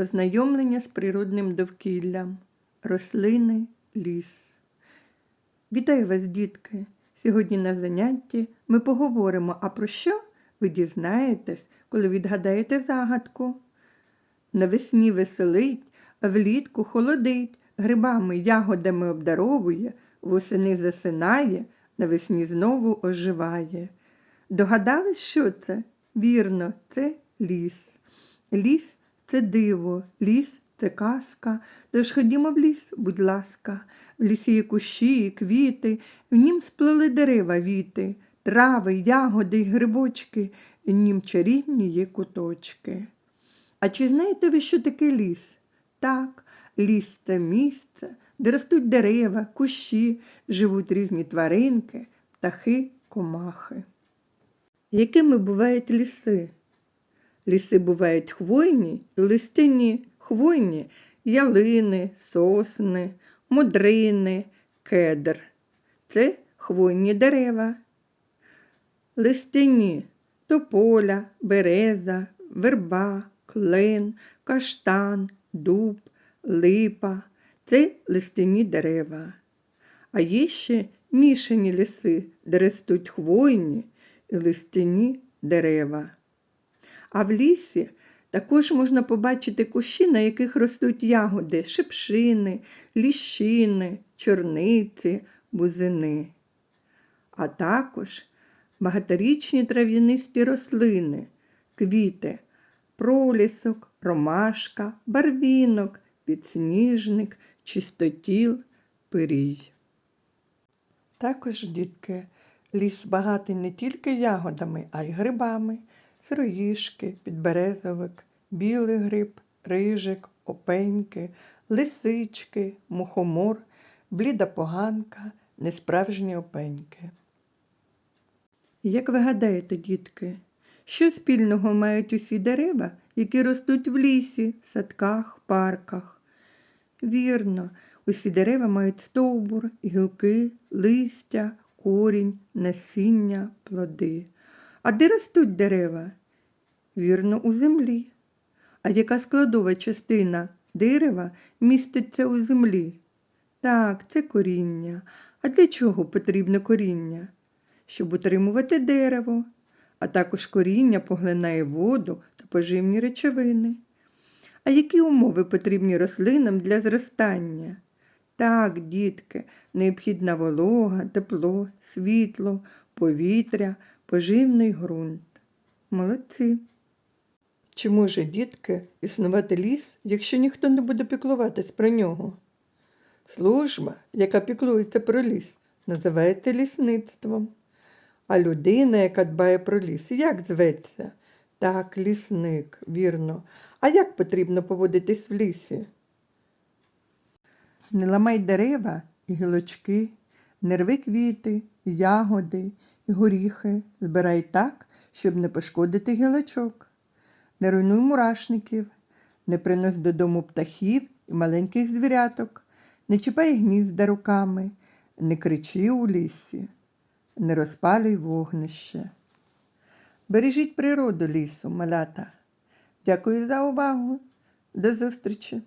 Ознайомлення з природним довкіллям, рослини, ліс. Вітаю вас, дітки! Сьогодні на занятті ми поговоримо, а про що ви дізнаєтесь, коли відгадаєте загадку. Навесні веселить, а влітку холодить, грибами, ягодами обдаровує, восени засинає, навесні знову оживає. Догадались, що це? Вірно, це ліс. Ліс це диво, ліс це казка. Тож ходімо в ліс, будь ласка. В лісі є кущі, і квіти, в нім сплели дерева віти, трави, ягоди й грибочки, в нім чарівні є куточки. А чи знаєте ви, що таке ліс? Так, ліс це місце, де ростуть дерева, кущі, живуть різні тваринки, птахи, комахи. Якими бувають ліси? Ліси бувають хвойні і листяні, хвойні ялини, сосни, модрини, кедр. Це хвойні дерева. Листяні тополя, береза, верба, клен, каштан, дуб, липа. Це листяні дерева. А є ще мішані ліси, де ростуть хвойні і листяні дерева. А в лісі також можна побачити кущі, на яких ростуть ягоди, шипшини, ліщини, чорниці, бузини. А також багаторічні трав'янисті рослини, квіти, пролісок, ромашка, барвінок, підсніжник, чистотіл, пирій. Також, дітки, ліс багатий не тільки ягодами, а й грибами, сироїшки, підберезовик, білий гриб, рижик, опеньки, лисички, мухомор, бліда поганка, несправжні опеньки. Як ви гадаєте, дітки, що спільного мають усі дерева, які ростуть в лісі, садках, парках? Вірно, усі дерева мають стовбур, гілки, листя, корінь, насіння, плоди. А де ростуть дерева? Вірно, у землі. А яка складова частина дерева міститься у землі? Так, це коріння. А для чого потрібне коріння? Щоб утримувати дерево, а також коріння поглинає воду та поживні речовини. А які умови потрібні рослинам для зростання? Так, дітки, необхідна волога, тепло, світло, повітря, поживний ґрунт. Молодці. Чи може, дітки, існувати ліс, якщо ніхто не буде піклуватись про нього? Служба, яка піклується про ліс, називається лісництвом. А людина, яка дбає про ліс, як зветься? Так, лісник, вірно. А як потрібно поводитись в лісі? Не ламай дерева і гілочки, не рви квіти, ягоди горіхи. Збирай так, щоб не пошкодити гілочок. Не руйнуй мурашників, не принось додому птахів і маленьких звіряток, не чіпай гнізда руками, не кричи у лісі, не розпалюй вогнище. Бережіть природу лісу, малята. Дякую за увагу. До зустрічі!